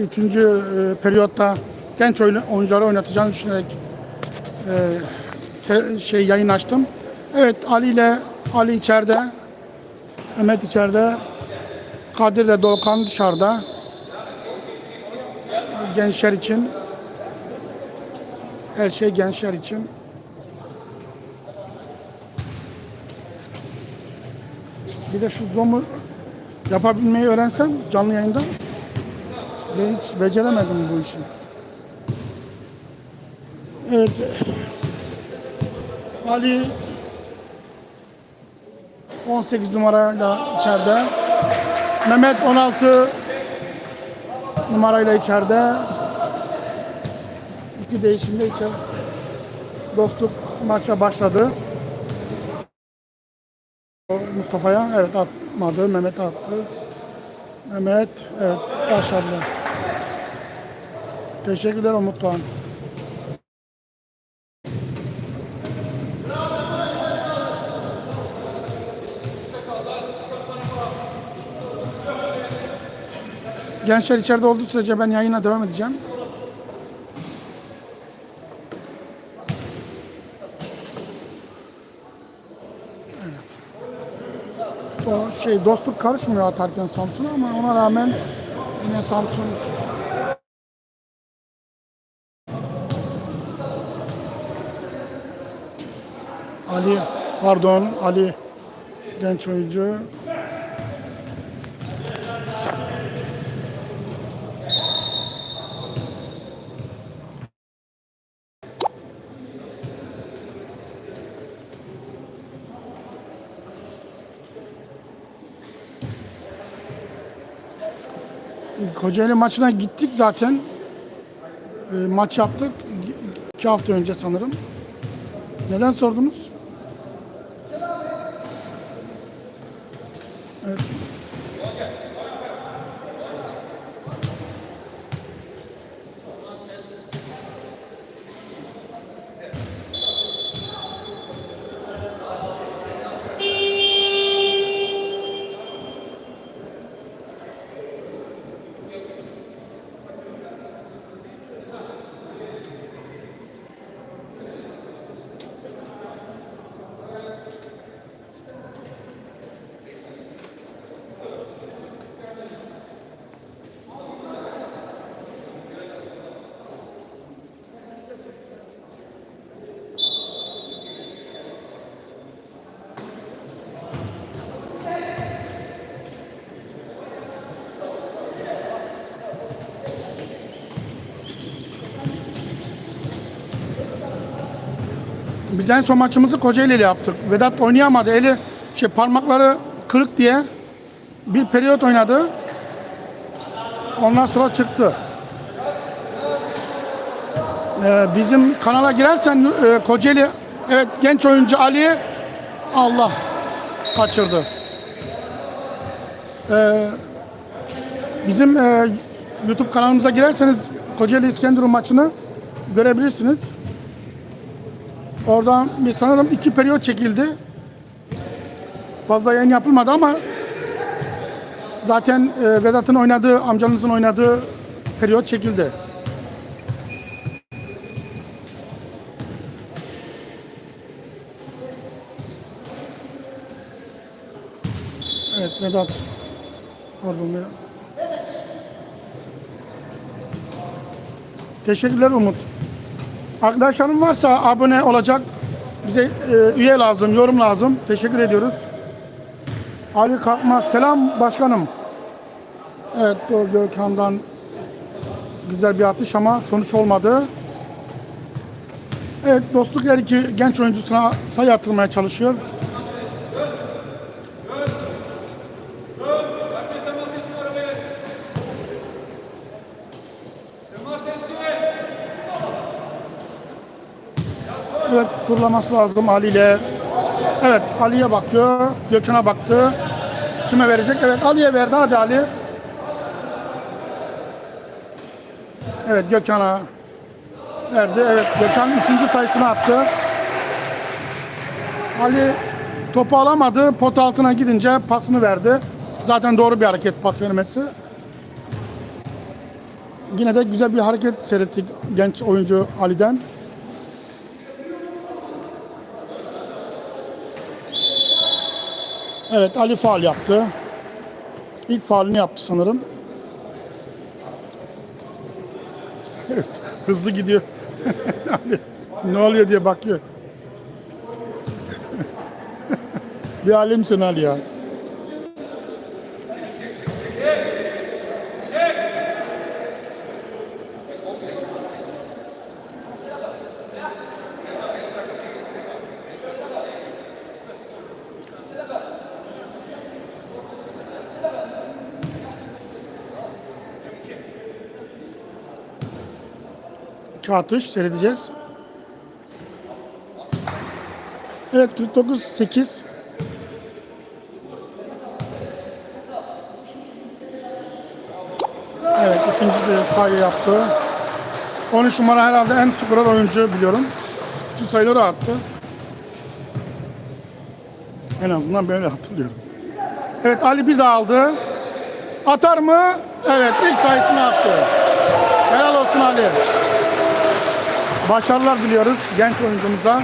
Üçüncü e, periyotta genç oyun- oyuncuları oynatacağını düşünerek e, şey yayın açtım. Evet Ali ile Ali içeride, Mehmet içeride, Kadir ile Doğukan dışarıda. Gençler için her şey gençler için. Bir de şu zoom'u yapabilmeyi öğrensem canlı yayında ben hiç beceremedim bu işi. Evet. Ali 18 numarayla içeride. Mehmet 16 numarayla içeride. İki değişimde içe dostluk maça başladı. Mustafa'ya evet atmadı. Mehmet attı. Mehmet evet başarılı. Teşekkürler Umut Doğan. Gençler içeride olduğu sürece ben yayına devam edeceğim. Evet. O şey dostluk karışmıyor atarken Samsun'a ama ona rağmen yine Samsun Ali pardon Ali genç oyuncu Kocaeli maçına gittik zaten. E, maç yaptık. iki hafta önce sanırım. Neden sordunuz? Biz en son maçımızı Kocaeli ile yaptık. Vedat oynayamadı. Eli şey parmakları kırık diye bir periyot oynadı. Ondan sonra çıktı. Ee, bizim kanala girersen e, Kocaeli evet genç oyuncu Ali Allah kaçırdı. Ee, bizim e, YouTube kanalımıza girerseniz Kocaeli İskenderun maçını görebilirsiniz. Oradan bir sanırım iki periyot çekildi. Fazla yayın yapılmadı ama zaten e, Vedat'ın oynadığı, amcanızın oynadığı periyot çekildi. Evet Vedat. Pardon ya. Teşekkürler Umut. Arkadaşlarım varsa abone olacak. Bize e, üye lazım, yorum lazım. Teşekkür ediyoruz. Ali Kalkmaz. Selam başkanım. Evet o Gökhan'dan güzel bir atış ama sonuç olmadı. Evet dostluk her iki genç oyuncusuna sayı attırmaya çalışıyor. Evet fırlaması lazım Ali ile. Evet Ali'ye bakıyor. Gökhan'a baktı. Kime verecek? Evet Ali'ye verdi. Hadi Ali. Evet Gökhan'a verdi. Evet Gökhan üçüncü sayısını attı. Ali topu alamadı. Pot altına gidince pasını verdi. Zaten doğru bir hareket pas vermesi. yine de güzel bir hareket seyrettik genç oyuncu Ali'den. Evet Ali faal yaptı. İlk faalini yaptı sanırım. Evet, hızlı gidiyor. Ne oluyor diye bakıyor. bir alemsin Ali ya. Atış seyredeceğiz. Evet 49 8 Evet ikincisi sayı yaptı. 13 numara herhalde en skorer oyuncu biliyorum. Bütün sayıları attı. En azından böyle hatırlıyorum. Evet Ali bir daha aldı. Atar mı? Evet ilk sayısını attı. Helal olsun Ali. Başarılar diliyoruz genç oyuncumuza.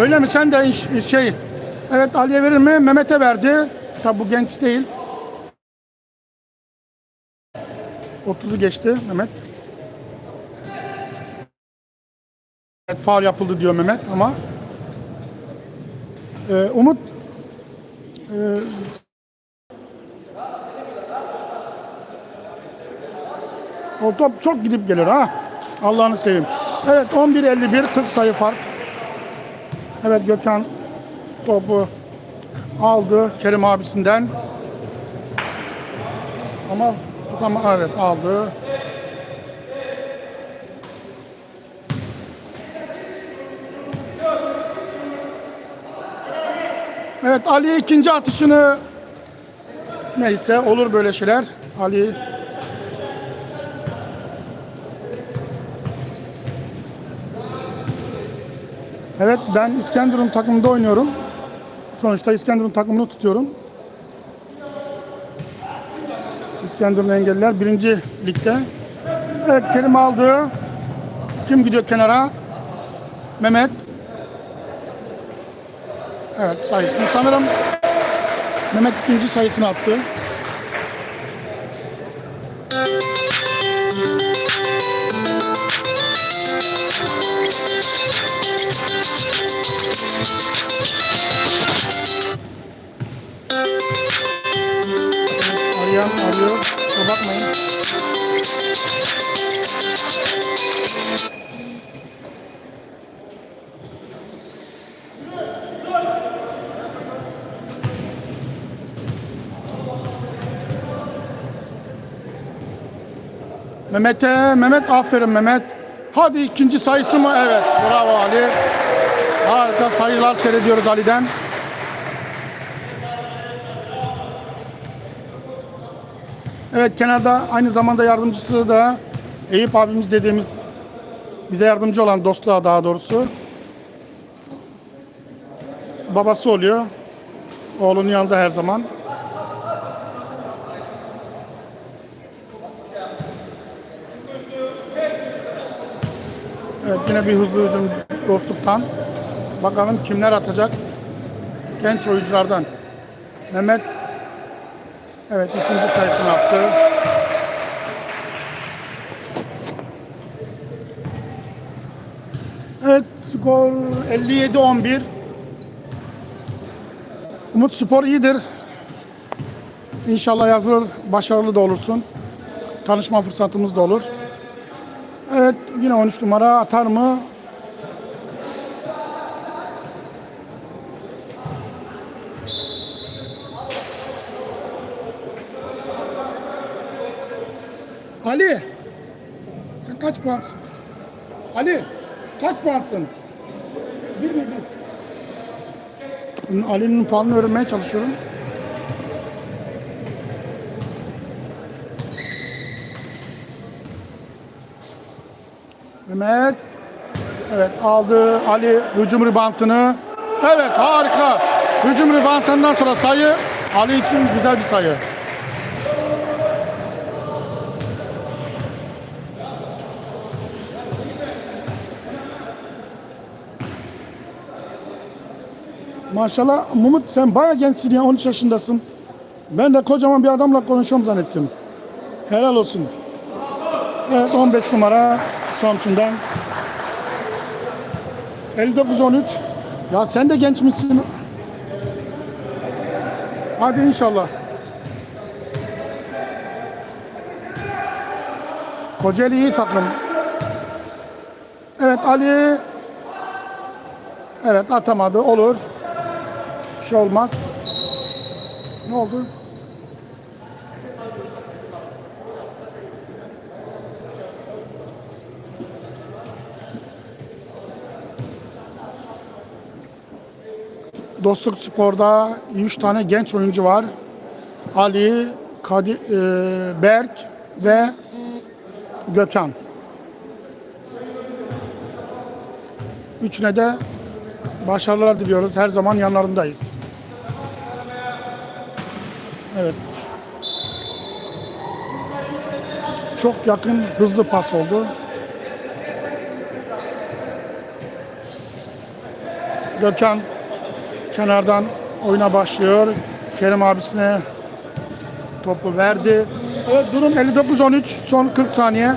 Öyle mi? Sen de şey Evet Ali'ye verir mi? Mehmet'e verdi. Tabi bu genç değil. 30'u geçti Mehmet. Evet faal yapıldı diyor Mehmet ama Ee, Umut e, o top çok gidip gelir ha. Allah'ını seveyim. Evet 11.51 40 sayı fark. Evet Gökhan topu aldı Kerim abisinden. Ama tutam evet aldı. Evet Ali ikinci atışını neyse olur böyle şeyler. Ali Evet ben İskenderun takımında oynuyorum. Sonuçta İskenderun takımını tutuyorum. İskenderun Engelliler birinci ligde. Evet Kerim aldı. Kim gidiyor kenara? Mehmet. Evet sayısını sanırım Mehmet ikinci sayısını attı. Arayan arıyor. Kusura bakmayın. Mehmet'e, Mehmet aferin Mehmet. Hadi ikinci sayısı mı? Evet. Bravo Ali. Harika sayılar seyrediyoruz Ali'den. Evet kenarda aynı zamanda yardımcısı da Eyüp abimiz dediğimiz bize yardımcı olan dostluğa daha doğrusu babası oluyor. Oğlunun yanında her zaman. Evet yine bir hızlı hücum dostluktan. Bakalım kimler atacak? Genç oyunculardan. Mehmet Evet üçüncü sayısını attı. Evet skor 57-11. Umut Spor iyidir. İnşallah yazılır, başarılı da olursun. Tanışma fırsatımız da olur. Evet yine 13 numara atar mı? Ali. Sen kaç? Ali. Kaç puansın? Bir mi bir? Ali'nin puanını öğrenmeye çalışıyorum. Mehmet. Evet aldı Ali hücum ribantını. Evet harika. Hücum ribantından sonra sayı Ali için güzel bir sayı. Maşallah Mumut sen bayağı gençsin ya 13 yaşındasın. Ben de kocaman bir adamla konuşuyorum zannettim. Helal olsun. Evet 15 numara Samsun'dan. 59-13. Ya sen de genç misin? Hadi inşallah. Kocaeli iyi takım. Evet Ali. Evet atamadı. Olur. Bir şey olmaz. Ne oldu? Dostluk Spor'da 3 tane genç oyuncu var. Ali, Kadi, e, Berk ve Gökhan. Üçüne de başarılar diliyoruz. Her zaman yanlarındayız. Evet. Çok yakın, hızlı pas oldu. Gökhan kenardan oyuna başlıyor. Kerim abisine topu verdi. Evet durum 59-13 son 40 saniye.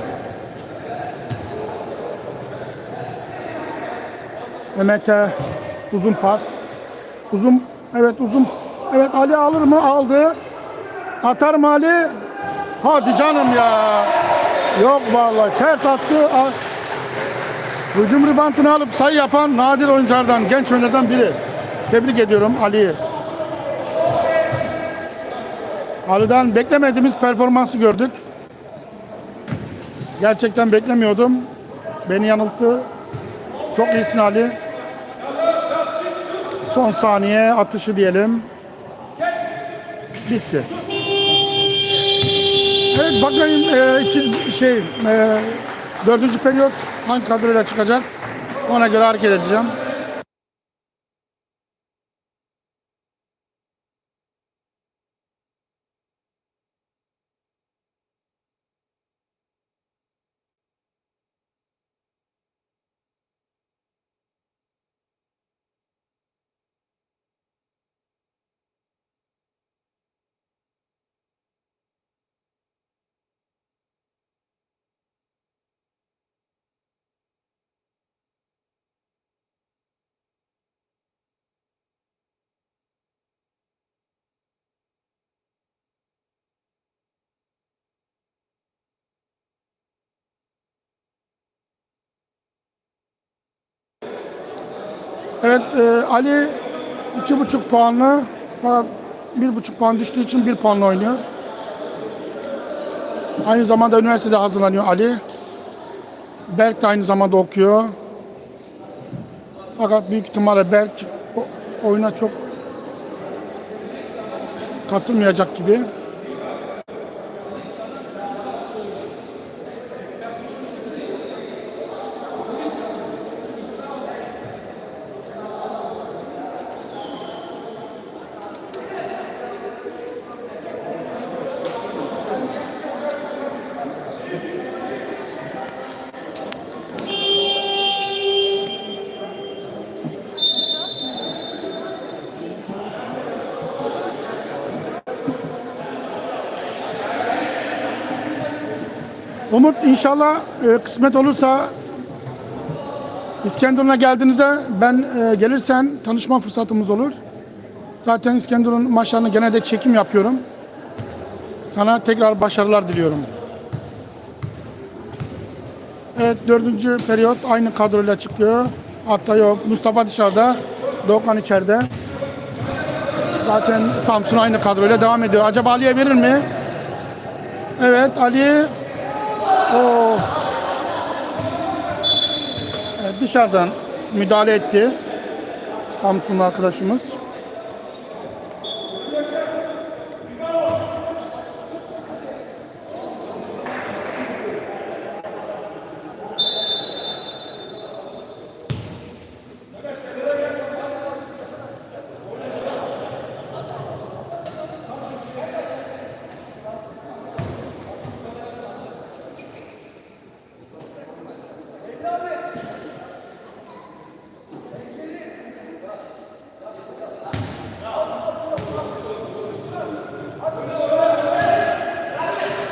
Mehmet'e uzun pas. Uzun evet uzun. Evet Ali alır mı? Aldı. Atar mı Ali? Hadi canım ya. Yok vallahi ters attı. Hücum ribantını alıp sayı yapan nadir oyunculardan, genç oyunculardan biri. Tebrik ediyorum Ali'yi. Ali'den beklemediğimiz performansı gördük. Gerçekten beklemiyordum. Beni yanılttı. Çok iyisin Ali. Son saniye atışı diyelim. Bitti. Evet bakayım e, ikinci şey e, dördüncü periyot hangi kadroyla çıkacak ona göre hareket edeceğim. Evet e, Ali iki buçuk puanlı fakat bir buçuk puan düştüğü için bir puanla oynuyor. Aynı zamanda üniversitede hazırlanıyor Ali. Berk de aynı zamanda okuyor. Fakat büyük ihtimalle Berk oyuna çok katılmayacak gibi. Umut inşallah e, kısmet olursa İskenderun'a geldiğinizde ben e, gelirsen tanışma fırsatımız olur. Zaten İskenderun maçlarını genelde çekim yapıyorum. Sana tekrar başarılar diliyorum. Evet dördüncü periyot aynı kadroyla çıkıyor. Hatta yok Mustafa dışarıda, Doğukan içeride. Zaten Samsun aynı kadroyla devam ediyor. Acaba Ali'ye verir mi? Evet Ali O Evet, dışarıdan müdahale etti. Samsunlu arkadaşımız.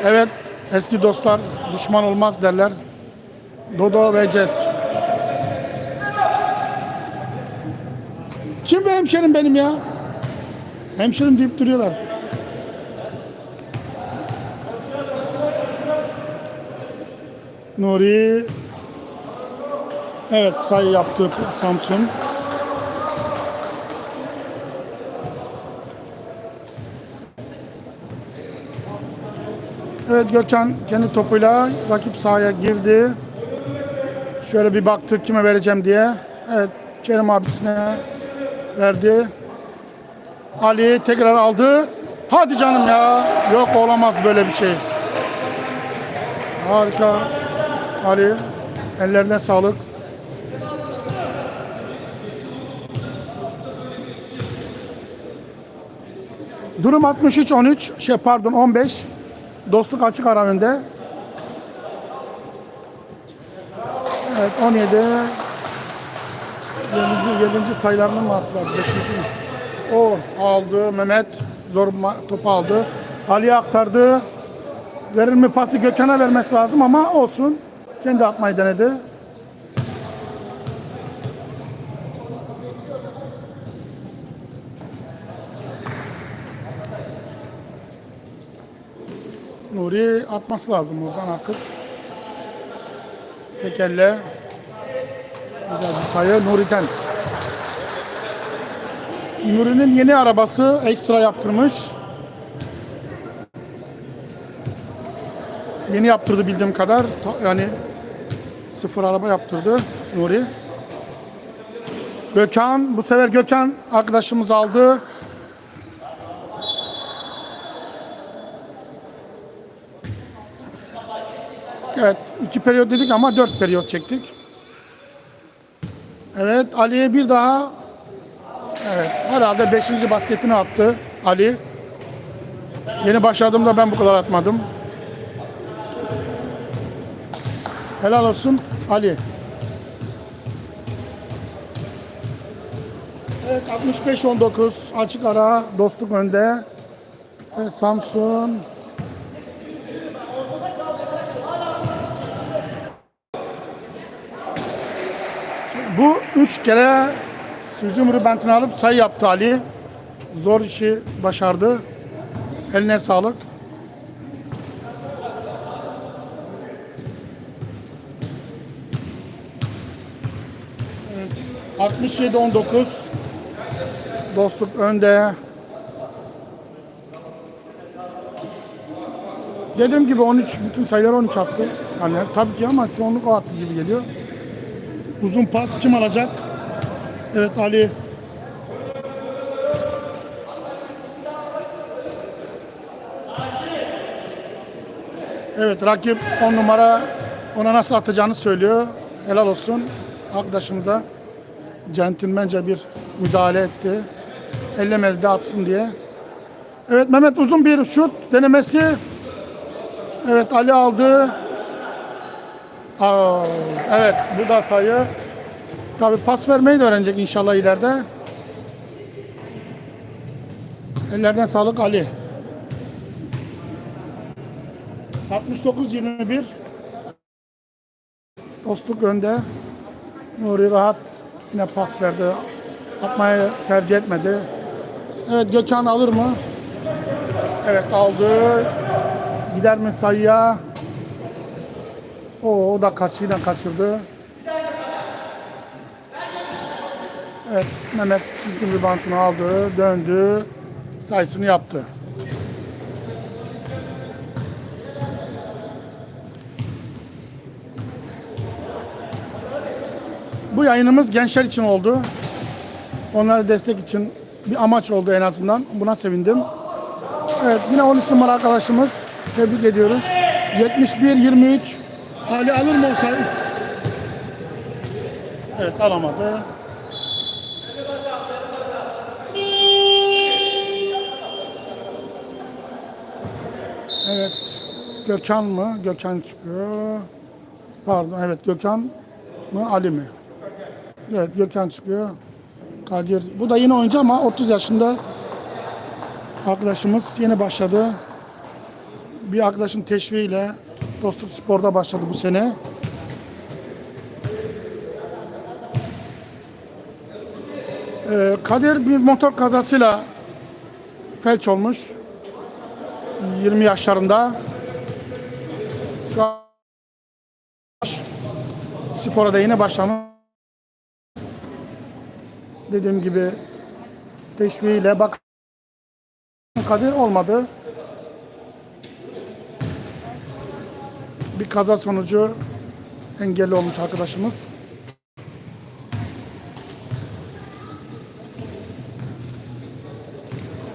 Evet, eski dostlar düşman olmaz derler. Dodo ve Cez. Kim bu hemşerim benim ya? Hemşerim deyip duruyorlar. Nuri Evet sayı yaptı Samsun. Evet Gökhan kendi topuyla rakip sahaya girdi. Şöyle bir baktı kime vereceğim diye. Evet Kerim abisine verdi. Ali tekrar aldı. Hadi canım ya. Yok olamaz böyle bir şey. Harika. Ali ellerine sağlık. Durum 63-13. Şey pardon 15. Dostluk açık ara önde. Evet 17. 7. 7. sayılarını mı hatırladı? 5. mi? O aldı Mehmet. Zor topu aldı. Ali'ye aktardı. Verir mi pası Gökhan'a vermesi lazım ama olsun. Kendi atmayı denedi. Nuri atması lazım oradan akıp. Tek elle. Güzel bir sayı Nuri'den. Nuri'nin yeni arabası ekstra yaptırmış. Yeni yaptırdı bildiğim kadar. Yani sıfır araba yaptırdı Nuri. Gökhan, bu sefer Gökhan arkadaşımız aldı. Evet, iki periyot dedik ama dört periyot çektik. Evet, Ali'ye bir daha Evet, herhalde beşinci basketini attı Ali. Yeni başladığımda ben bu kadar atmadım. Helal olsun Ali. Evet 65-19 açık ara dostluk önde. Ve Samsun Bu üç kere hücum ribantını alıp sayı yaptı Ali. Zor işi başardı. Eline sağlık. Evet. 67-19 Dostluk önde. Dediğim gibi 13 bütün sayılar 13 attı. Yani tabii ki ama çoğunluk o attı gibi geliyor. Uzun pas kim alacak? Evet Ali. Evet rakip 10 numara ona nasıl atacağını söylüyor. Helal olsun arkadaşımıza. Centilmence bir müdahale etti. Ellemedi de atsın diye. Evet Mehmet uzun bir şut denemesi. Evet Ali aldı. Aa, evet bu da sayı. Tabi pas vermeyi de öğrenecek inşallah ileride. Ellerine sağlık Ali. 69-21 Dostluk önde. Nuri rahat yine pas verdi. Atmayı tercih etmedi. Evet Gökhan alır mı? Evet aldı. Gider mi sayıya? O, o da kaçıyla kaçırdı. Evet, Mehmet üçüncü bantını aldı, döndü, sayısını yaptı. Bu yayınımız gençler için oldu. Onlara destek için bir amaç oldu en azından. Buna sevindim. Evet yine 13 numara arkadaşımız. Tebrik ediyoruz. 71-23 Ali alır mı olsaydı? Evet alamadı. Evet. Gökhan mı? Gökhan çıkıyor. Pardon evet Gökhan mı Ali mi? Evet Gökhan çıkıyor. Kadir. Bu da yine oyuncu ama 30 yaşında arkadaşımız yeni başladı. Bir arkadaşın teşviğiyle Dostluk Spor'da başladı bu sene. Ee, Kadir bir motor kazasıyla felç olmuş. 20 yaşlarında. Şu an spora da yeni başlamış. Dediğim gibi teşviğiyle bak Kadir olmadı. Bir kaza sonucu engelli olmuş arkadaşımız.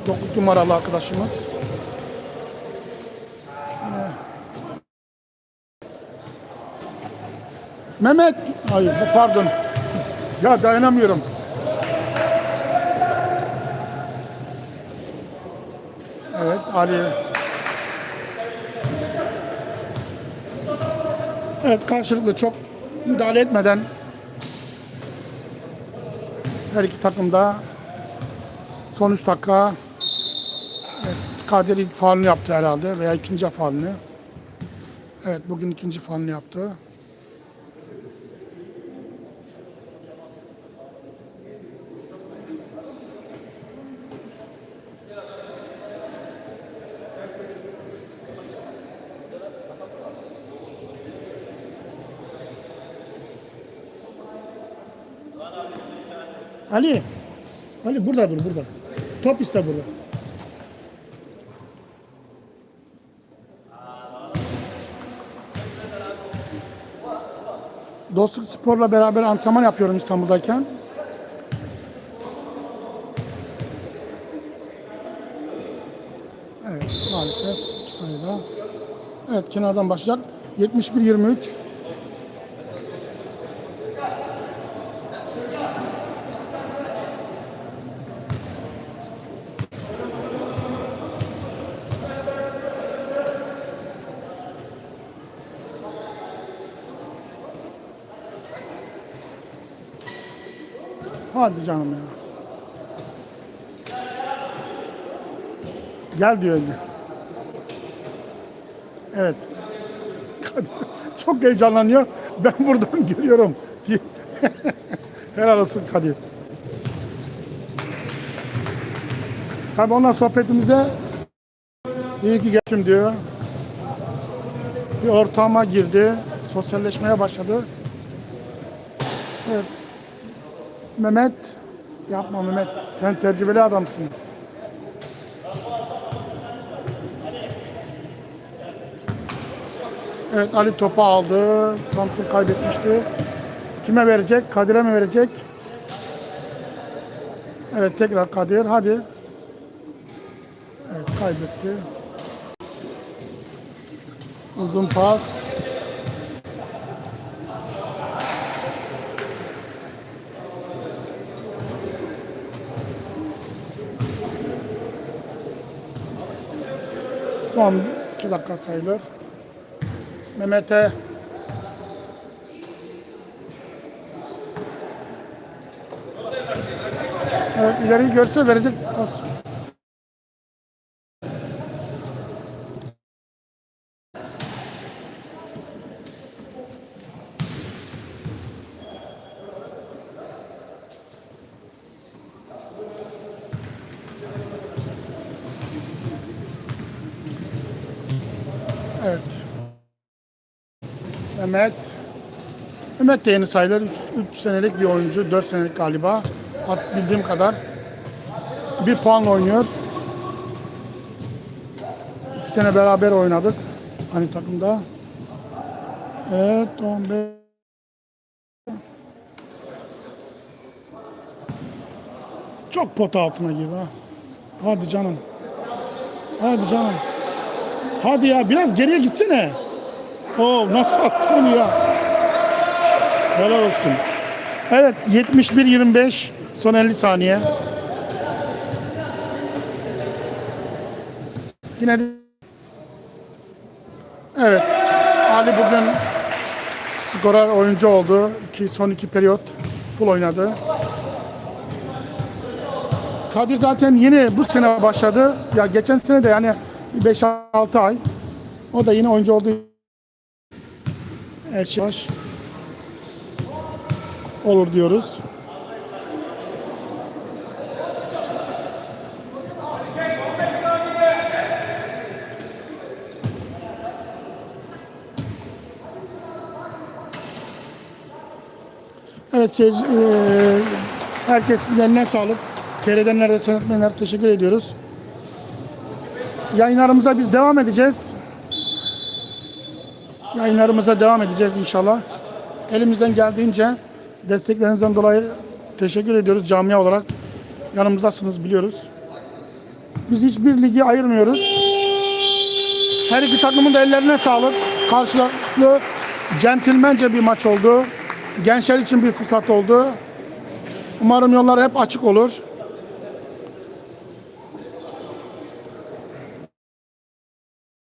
Dokuz numaralı arkadaşımız. Mehmet, hayır bu pardon. Ya dayanamıyorum. Evet Ali. Evet karşılıklı çok müdahale etmeden her iki takım da son 3 dakika evet, Kadir ilk faulünü yaptı herhalde veya ikinci faulünü. Evet bugün ikinci faulünü yaptı. Ali. Ali burada dur burada. Top iste burada. Dostluk Spor'la beraber antrenman yapıyorum İstanbul'dayken. Evet maalesef iki sayıda. Evet kenardan başlayacak. 71-23. Hadi canım ya. Gel diyor. Evet. Kadir Çok heyecanlanıyor. Ben buradan görüyorum. Helal olsun Kadir. Tabi onunla sohbetimize iyi ki geçim diyor. Bir ortama girdi. Sosyalleşmeye başladı. Evet. Mehmet yapma Mehmet. Sen tecrübeli adamsın. Evet Ali topu aldı. Samsun kaybetmişti. Kime verecek? Kadir'e mi verecek? Evet tekrar Kadir. Hadi. Evet kaybetti. Uzun pas. Son iki dakika sayılır. Mehmet'e Evet ileriyi görse verecek pas. Mehmet. Mehmet de yeni sayılır. 3 senelik bir oyuncu. 4 senelik galiba. At bildiğim kadar. Bir puanla oynuyor. 2 sene beraber oynadık. Hani takımda. Evet 15. Çok pot altına girdi ha. Hadi canım. Hadi canım. Hadi ya biraz geriye gitsene. Oo nasıl attı onu ya. Helal olsun. Evet 71-25 son 50 saniye. Yine de Evet. Ali bugün skorer oyuncu oldu. İki, son iki periyot full oynadı. Kadir zaten yeni bu sene başladı. Ya geçen sene de yani 5-6 ay. O da yeni oyuncu oldu. Şey baş olur diyoruz. Evet seyirci, eee herkesin eline sağlık. Seyredenler de seyretmeyenler teşekkür ediyoruz. Yayınlarımıza biz devam edeceğiz. Yayınlarımıza devam edeceğiz inşallah. Elimizden geldiğince desteklerinizden dolayı teşekkür ediyoruz camia olarak. Yanımızdasınız biliyoruz. Biz hiçbir ligi ayırmıyoruz. Her iki takımın da ellerine sağlık. Karşılıklı centilmence bir maç oldu. Gençler için bir fırsat oldu. Umarım yollar hep açık olur.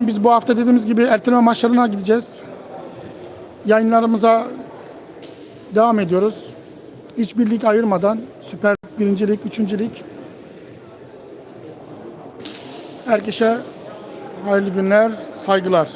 Biz bu hafta dediğimiz gibi erteleme maçlarına gideceğiz. Yayınlarımıza devam ediyoruz. Hiçbir lig ayırmadan Süper Birinci Lig, Üçüncü Lig. Herkese hayırlı günler, saygılar.